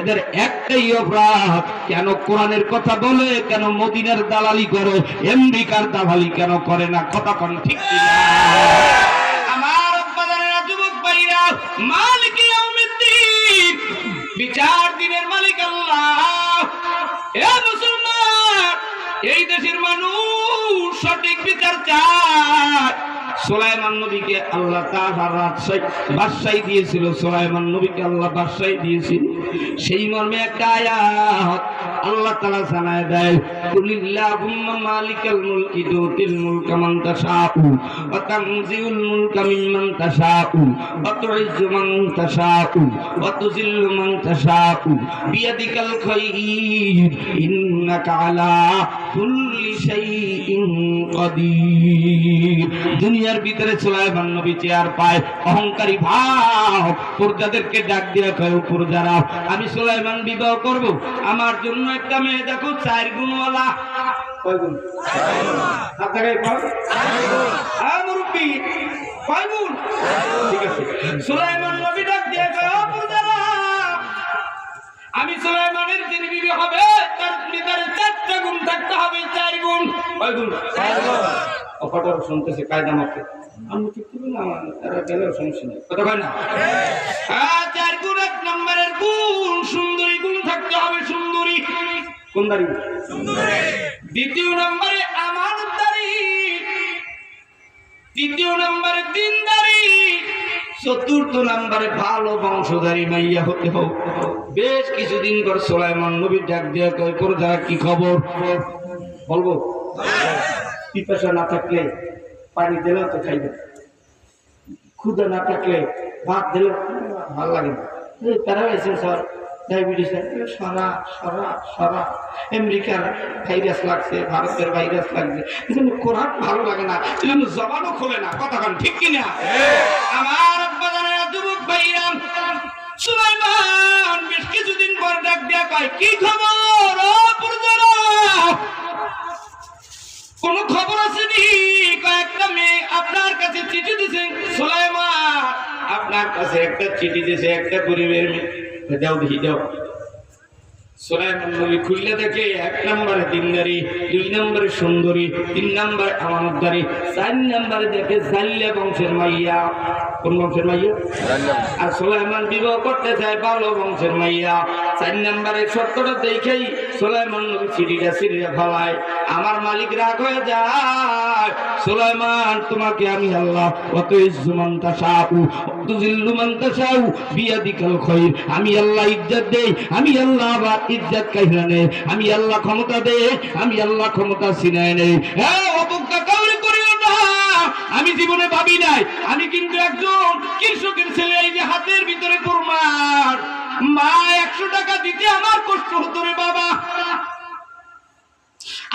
এদের একটাই অপরাধ, কেন কোরআনের কথা বলে, কেন মদিনার দালালি করে দালালি কেন করে না? কথা ঠিক আমার বিচার দিনের মালিক আল্লাহ। এই দেশের মানুষ সঠিক বিচার চায়। সোলাইমান নবীকে আল্লাহ তাআলা রাজশাহী দিয়েছিল। সোলাইমান নবীকে আল্লাহ বাদশাহী দিয়েছিল। সেই মর্মে একটা আয়াত আল্লাহ তাআলা জানায় দেয়, কুলিল্লাহুম্মা মালিকাল মুলকি তুতিল মুলকা মান তাশাউ, ওয়া তানজিউল মুলকা মিম্মান তাশাউ, ওয়া তুইজ্জু মান তাশাউ, ওয়া তুযিল্লু মান তাশাউ, বিয়াদিকাল খায়র ইন্নাকা আলা দুনিয়ার ভিতরে সুলাইমান নবী চেয়ার পায় অহংকারী ভাব প্রজাদেরকে ডাক দিয়ে কয় প্রজারা আমি সুলাইমান বিবাহ করব? আমার জন্য একটা মেয়ে দেখো চার গুণওয়ালা? হ্যাঁ, ডাক দিয়ে আমি সুলাইমানের যিনি হবে হবে চার গুণ। কয় গুণ? অপাটার শুনতেছে কায়দা মতে আমি ঠিক করি না এরা গেলেও সমস্যা নেই। কথা কয় না? হ্যাঁ, চার গুণ এক নম্বরের গুণ। সুন্দরী গুণ থাকতে হবে সুন্দরী। কোন দাড়ি? দ্বিতীয় নম্বরে আমার দাড়ি। তৃতীয় নম্বরে চতুর্থ নম্বরে ভালো বংশধারী মাইয়া হতে হোক বেশ কিছুদিন পর সোলাইমান নবী ডাক দিয়ে কয় করে কি খবর? বলব? পিপাসা না থাকলে পানি দিলেও তো খাইবে। ক্ষুদা না থাকলে ভাত দিলেও ভালো লাগে না। এই এসে স্যার ডায়াবেটিস সরা সরা সরা আমেরিকার ভাইরাস লাগছে, ভারতের ভাইরাস লাগছে। কিন্তু কোরআন ভালো লাগে না এজন্য জবানও খোলে না, কথা ঠিক কিনা? আমার যুবক ভাইরা, সুলাইমান বেশ কিছুদিন পর ডাক দেয়া কয়, কি খবর? কোন খবর আছে নি কয়েকটা মেয়ে আপনার কাছে চিঠি দিছে সোলাইমা আপনার কাছে একটা চিঠি দিছে, একটা গরিবের মেয়ে। দাও দেখি, দাও। সুলাইমান খুললে দেখে এক নম্বরে দিনদারি দুই নম্বরে সুন্দরী, তিন নম্বরে আমানতদারি, চার নম্বরে দেখে জাল্লা বংশের মাইয়া। কোন বংশের মাইয়া? আর সুলাইমান বিবাহ করতে চায় ভালো বংশের মাইয়া। চার নম্বরে সত্যটা দেখেই সুলাইমান নবী চিঠিটা ছিঁড়ে ফেলায় আমার মালিক রাগ হয়ে যায়। সুলাইমান তোমাকে আমি আল্লাহ অত অত বিয়াদিকাল আমি আল্লাহ ইজ্জত দেই আমি আল্লাহ আবার ইজ্জত কাহিনা নেই। আমি আল্লাহ ক্ষমতা দে আমি আল্লাহ ক্ষমতা ছিনায় নেই। হ্যাঁ অবজ্ঞা কাউরে আমি জীবনে ভাবি নাই। আমি কিন্তু একজন কৃষকের ছেলে, এই যে হাতের ভিতরে প্রমাণ মা, একশো টাকা দিতে আমার কষ্ট হতো রে বাবা।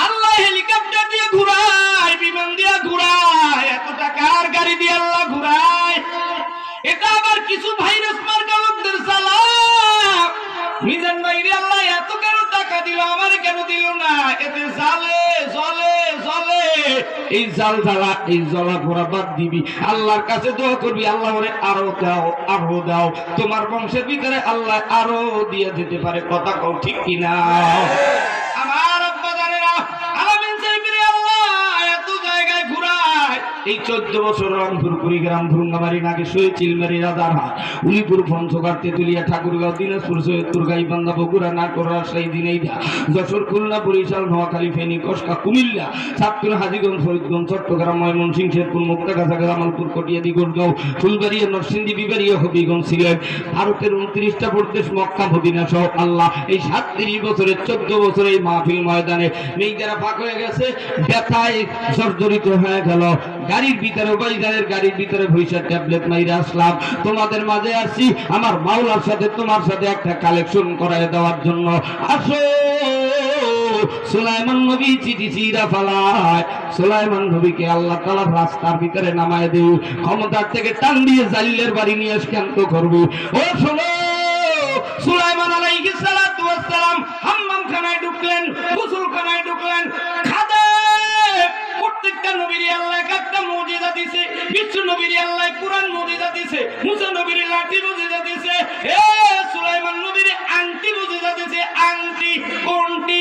আল্লাহ হেলিকপ্টার দিয়ে ঘুরায়, বিমান দিয়ে ঘুরায়, এত টাকার গাড়ি দিয়ে আল্লাহ ঘুরায়। এটা আবার কিছু ভাইরাস মার্কা আল্লাহ এত কেন টাকা দিল, আমার কেন দিল না? এতে জলে এই জাল জ্বালা, এই জ্বলা ঘোরা বাদ দিবি। আল্লাহর কাছে দোয়া করবি, আল্লাহ বলে আরও দাও আরও দাও। তোমার বংশের ভিতরে আল্লাহ আরও দিয়ে দিতে পারে, কথা কও ঠিক কিনা? এই চোদ্দ বছর রংপুর কুড়িগ্রাম ভুরুঙ্গামারি নাগেশ্বরী চিলমারি রাজারহাট উলিপুর পঞ্চগড় তেতুলিয়া ঠাকুরগাঁও, দিনাজপুর, সৈয়দপুর, গাইবান্ধা, বগুড়া, নাটোর, রাজশাহী, দিনাইদা, যশোর, খুলনা, বরিশাল, নোয়াখালী, ফেনী কসকা কুমিল্লা চাঁদপুর হাজিগঞ্জ, ফরিদগঞ্জ, চট্টগ্রাম, ময়মনসিংহ, শেরপুর, মুক্তাগাছা, জামালপুর কটিয়াদি গোরগাঁও ফুলবাড়িয়া, নরসিংদী, বিবাড়িয়া, হবিগঞ্জ, সিলেট, ভারতের উনত্রিশটা প্রদেশ, মক্কা, মদিনা সহ আল্লাহ এই সাতত্রিশ বছরের চোদ্দ বছর এই মাহফিল ময়দানে। মেয়েদারা ফাঁক হয়ে গেছে, ব্যথায় জর্জরিত হয়ে গেল। গাড়ির ভিতরে বাইজারের গাড়ির ভিতরে ভৈষা ট্যাবলেট মাইরে আসলাম। তোমাদের মাঝে আসছি, আমার মাওলার সাথে, তোমার সাথে একটা কালেকশন করায় দেওয়ার জন্য। আসো! সুলাইমান নবী চিঠি চিরা ফালায়। সুলাইমান নবীকে আল্লাহ তাআলার রাস্তার ভিতরে নামায় দেউ। ক্ষমতার থেকে টান দিয়ে জালিলের বাড়ি নিয়ে শান্ত করব। ও শোনো! সুলাইমান আলাইহিস সালাতু ওয়াস সালাম হাম্মাম খানায় ঢুকলেন, গোসলখানায় দিছে নবীর আল্লাহ দিছে মুসা নবীর লাঠি দিছে এ সুলাইমান নবীর আংটি দিছে আংটি কোনটি?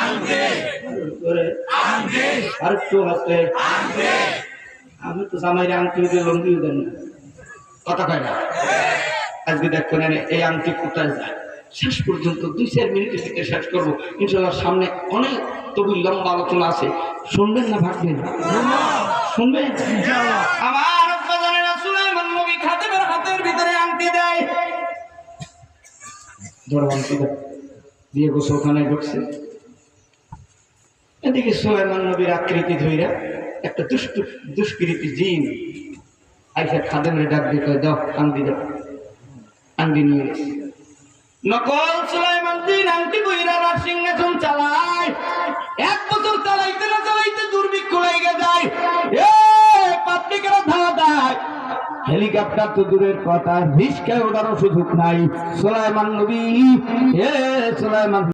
আংটি। আংটি। আর তো আংটি। আমি তো আংটি দিয়ে দেন কথা কয় না। আজকে দেখুন এই আংটি কোথায় যায়? শেষ পর্যন্ত দুই চার মিনিট থেকে শেষ করব। ইনশাল্লাহ সামনে অনেক তবু লম্বা আলোচনা আছে। শুনবেন না ভাববেন না। শুনবেন আমার আব্বাজানেরা সুলাইমান নবী খাদেমের হাতের ভিতরে আংটি দেয়। ঢুকছে। এদিকে সুলাইমান নবীর আকৃতি ধইরা একটা দুষ্ট দুষ্কৃতি জিন আইসা খাদেমের ডাক দাও, আংটি দাও। আংটি নিয়ে নকল সুলাইমান জিন আংটি বইরা রাজ সিংহাসন চালায়। এক বছর চালাইতে না চালাইতে হেলিকপ্টার তো দূরের কথা রিস্কায় ওঠারও সুযোগ নাই। সোলাইমান নবী হে সুলাইমান